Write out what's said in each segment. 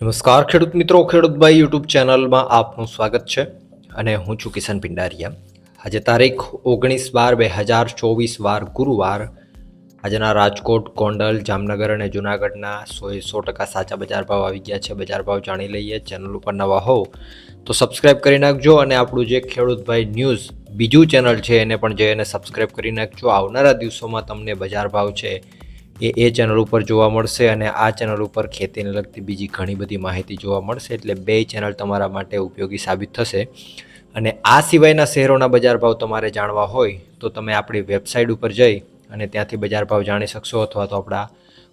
નમસ્કાર, ખેડૂત મિત્રો. ખેડૂતભાઈ યુટ્યુબ ચેનલમાં આપનું સ્વાગત છે અને હું છું કિશન પિંડારિયા. આજે તારીખ ઓગણીસ બાર બે હજાર ચોવીસ, વાર ગુરુવાર. આજના રાજકોટ, ગોંડલ, જામનગર અને જુનાગઢના સો એ સો ટકા સાચા બજાર ભાવ આવી ગયા છે. બજાર ભાવ જાણી લઈએ. ચેનલ ઉપર નવા હોવ તો સબસ્ક્રાઇબ કરી નાખજો અને આપણું જે ખેડૂતભાઈ ન્યૂઝ બીજું ચેનલ છે એને પણ જઈને સબસ્ક્રાઇબ કરી નાખજો. આવનારા દિવસોમાં તમને બજાર ભાવ છે એ એ ચેનલ ઉપર જોવા મળશે અને આ ચેનલ ઉપર ખેતીને લગતી બીજી ઘણી બધી માહિતી જોવા મળશે. એટલે બે ચેનલ તમારા માટે ઉપયોગી સાબિત થશે. અને આ સિવાયના શહેરોના બજાર ભાવ તમારે જાણવા હોય તો તમે આપણી વેબસાઇટ ઉપર જઈ અને ત્યાંથી બજાર ભાવ જાણી શકશો અથવા તો આપણા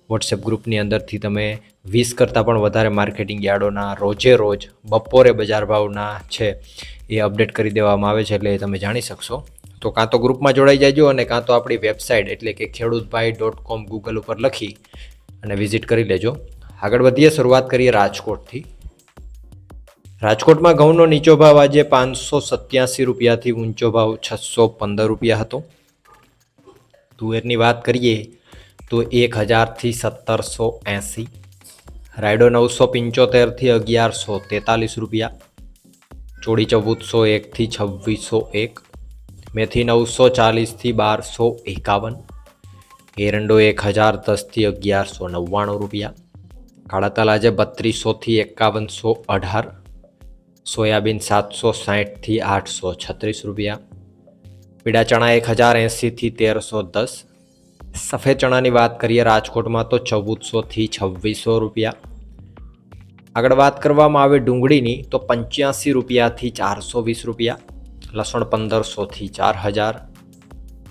વોટ્સએપ ગ્રુપની અંદરથી તમે વીસ કરતાં પણ વધારે માર્કેટિંગ યાર્ડોના રોજે રોજ બપોરે બજાર ભાવના છે એ અપડેટ કરી દેવામાં આવે છે એટલે તમે જાણી શકશો. તો કાં તો ગ્રુપમાં જોડાઈ જાજો અને કાં તો આપણી વેબસાઇટ એટલે કે ખેડૂતભાઈ ડોટ કોમ ગૂગલ ઉપર લખી અને વિઝિટ કરી લેજો. આગળ વધીએ, શરૂઆત કરીએ રાજકોટથી. રાજકોટમાં ઘઉંનો નીચો ભાવ આજે પાંચસો સત્યાસી રૂપિયાથી ઊંચો ભાવ છસો પંદર રૂપિયા હતો. તુવેરની વાત કરીએ તો એક હજારથી સત્તરસો એંસી. રાયડો નવસો પંચોતેરથી અગિયારસો તેતાલીસ રૂપિયા. ચોડી ચૌદસો એકથી છવ્વીસો એક. મેથી નવસો ચાલીસથી બારસો એકાવન, એરંડો એક હજાર દસથી અગિયારસો નવ્વાણું રૂપિયા કાળા તલાજે બત્રીસોથી એકાવનસો અઢાર, સોયાબીન સાતસો સાહીઠથી આઠસો છત્રીસ રૂપિયા, પીળા ચણા એક હજાર એંસીથી તેરસો દસ, સફેદ ચણાની વાત કરીએ રાજકોટમાં તો ચૌદસોથી છવ્વીસો રૂપિયા. આગળ વાત કરવામાં આવે ડુંગળીની તો પંચ્યાસી રૂપિયાથી ચારસો વીસ રૂપિયા. લસણ પંદરસોથી ચાર હજાર,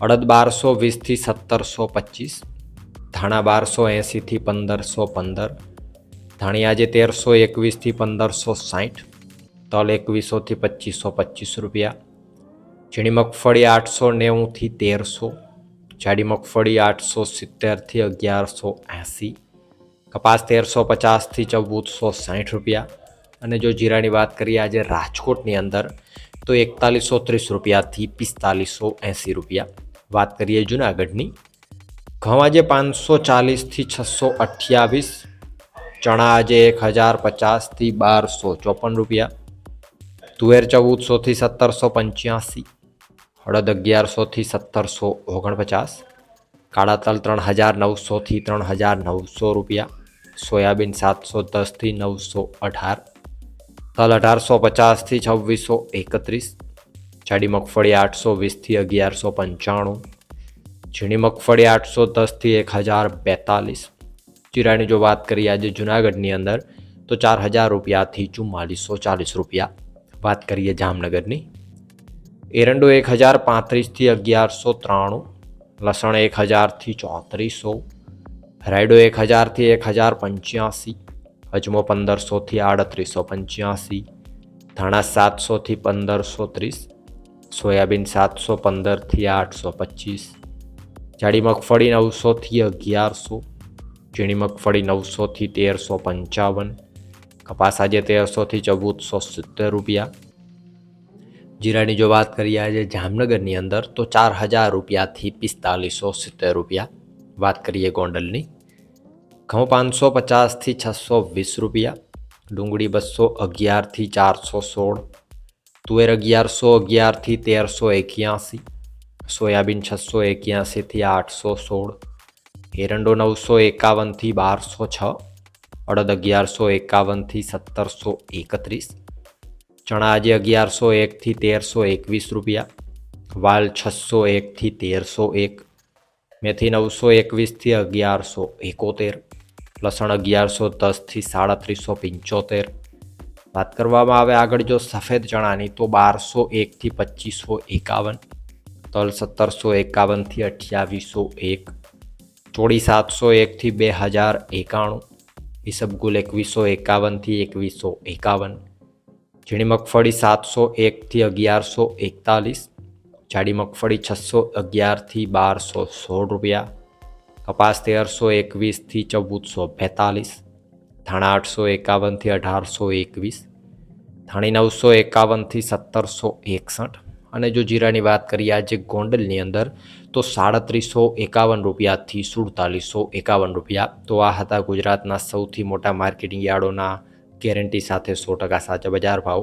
અડદ બારસો વીસથી સત્તરસો પચીસ, ધાણા બારસો એંસીથી પંદરસો પંદર, ધાણી આજે તેરસો એકવીસથી પંદરસો સાઠ, તલ એકવીસોથી પચીસો પચીસ રૂપિયા, ઝીણી મગફળી આઠસો નેવુંથી તેરસો, જાડી મગફળી આઠસો સિત્તેરથી અગિયારસો એંસી, કપાસ તેરસો પચાસથી ચૌદસો સાઠ રૂપિયા, અને જો જીરાની વાત કરીએ આજે રાજકોટની અંદર તો એકતાલીસો ત્રીસ રૂપિયાથી પિસ્તાલીસો એંસી રૂપિયા વાત કરીએ જુનાગઢની ઘઉં આજે પાંચસો ચાલીસથી છસો અઠ્યાવીસ ચણા આજે એક હજાર પચાસથી બારસો ચોપન રૂપિયા તુવેર ચૌદસોથી સત્તરસો પંચ્યાસી અડદ અગિયારસોથી સત્તરસો ઓગણપચાસ કાળા તલ ત્રણ હજાર નવસોથી ત્રણ હજાર નવસો રૂપિયા સોયાબીન સાતસો દસથી નવસો અઢાર તલ અઢારસો પચાસથી છવ્વીસો એકત્રીસ જાડી મગફળી આઠસો વીસથી અગિયારસો પંચાણું ઝીણી મગફળી આઠસો દસથી એક હજાર બેતાલીસ ચીરાની જો વાત કરીએ આજે જુનાગઢની અંદર, તો ચાર હજાર રૂપિયાથી ચુમ્માલીસો ચાલીસ રૂપિયા. વાત કરીએ જામનગરની. એરંડો એક હજાર પાંત્રીસથી અગિયારસો ત્રાણું લસણ એક હજારથી ચોત્રીસો, રાયડો એક હજારથી એક હજાર પંચ્યાસી અજમો પંદરસોથી આડત્રીસો પંચ્યાસી, ધાણા સાતસોથી પંદરસો ત્રીસ, સોયાબીન સાતસો પંદરથી આઠસો પચીસ, જાડી મગફળી નવસોથી અગિયારસો, ઝીણી મગફળી નવસોથી તેરસો પંચાવન, કપાસ આજે તેરસોથી ચૌદસો સિત્તેર રૂપિયા. જીરાની જો વાત કરીએ આજે જામનગરની અંદર તો ચાર હજાર રૂપિયાથી પિસ્તાલીસો સિત્તેર રૂપિયા. વાત કરીએ ગોંડલની. ઘઉં પાંચસો પચાસથી છસો વીસ રૂપિયા, ડુંગળી બસો અગિયારથી ચારસો સોળ, તુવેર અગિયારસો અગિયારથી તેરસો એક્યાસી, સોયાબીન છસો એક્યાસીથી આઠસો સોળ, એરંડો નવસો એકાવનથી બારસો છ, અડદ અગિયારસો એકાવનથી સત્તરસો એકત્રીસ, ચણા આજે અગિયારસો એકથી તેરસો એકવીસ રૂપિયા, વાલ છસો એકથી તેરસો એક, મેથી નવસો એકવીસથી અગિયારસો એકોતેર લસણ અગિયારસો દસથી સાડત્રીસો પંચોતેર. વાત કરવામાં આવે આગળ જો સફેદ ચણાની તો બારસો એકથી પચીસો એકાવન. તલ સત્તરસો એકાવનથી અઠ્યાવીસો એક. ચોળી સાતસો એકથી બે હજાર એકાણું. ઈસબગુલ એકવીસો એકાવનથી એકવીસો એકાવન. ઝીણી મગફળી સાતસો એકથી અગિયારસો એકતાલીસ. જાડી મગફળી છસો અગિયારથી બારસો સોળ રૂપિયા. કપાસ તેરસો એકવીસથી ચૌદસો બેતાલીસ, ધાણા આઠસો એકાવનથી અઢારસો એકવીસ, ધાણી નવસો એકાવનથી સત્તરસો એકસઠ અને જો જીરાની વાત કરીએ આજે ગોંડલની અંદર, તો સાડત્રીસો એકાવન રૂપિયાથી સુડતાલીસો એકાવન રૂપિયા. તો આ હતા ગુજરાતના સૌથી મોટા માર્કેટિંગ યાર્ડોના ગેરંટી સાથે સો ટકા સાચા બજાર ભાવ.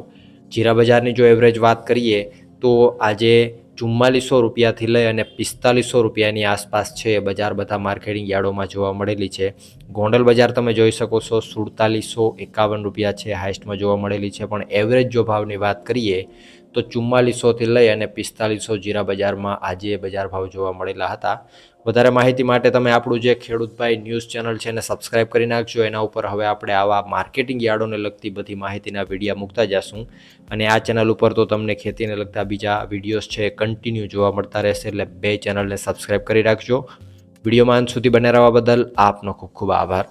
જીરા બજારની જો એવરેજ વાત કરીએ, તો આજે ચુમ્માલીસો રૂપિયાથી લઈ અને પિસ્તાલીસો રૂપિયાની આસપાસ છે એ બજાર બધા માર્કેટિંગ યાર્ડોમાં જોવા મળેલી છે. ગોંડલ બજાર તમે જોઈ શકો છો, સુડતાલીસો એકાવન રૂપિયા છે હાઈસ્ટમાં જોવા મળેલી છે. પણ એવરેજ જો ભાવની વાત કરીએ તો ચુમ્માલીસોથી લઈ અને પિસ્તાલીસો જીરા બજારમાં આજે બજાર ભાવ જોવા મળેલા હતા. વધારે માહિતી માટે તમે આપણું જે ખેડૂતભાઈ ન્યૂઝ ચેનલ છે એને સબસ્ક્રાઇબ કરી નાખજો. એના ઉપર હવે આપણે આવા માર્કેટિંગ યાર્ડોને લગતી બધી માહિતીના વિડીયા મૂકતા જશું. અને આ ચેનલ ઉપર તો તમને ખેતીને લગતા બીજા વિડીયોઝ છે કન્ટિન્યુ જોવા મળતા રહેશે એટલે બે ચેનલને સબસ્ક્રાઇબ કરી રાખજો. વિડીયોમાં અંત સુધી બને રહેવા બદલ આપનો ખૂબ ખૂબ આભાર.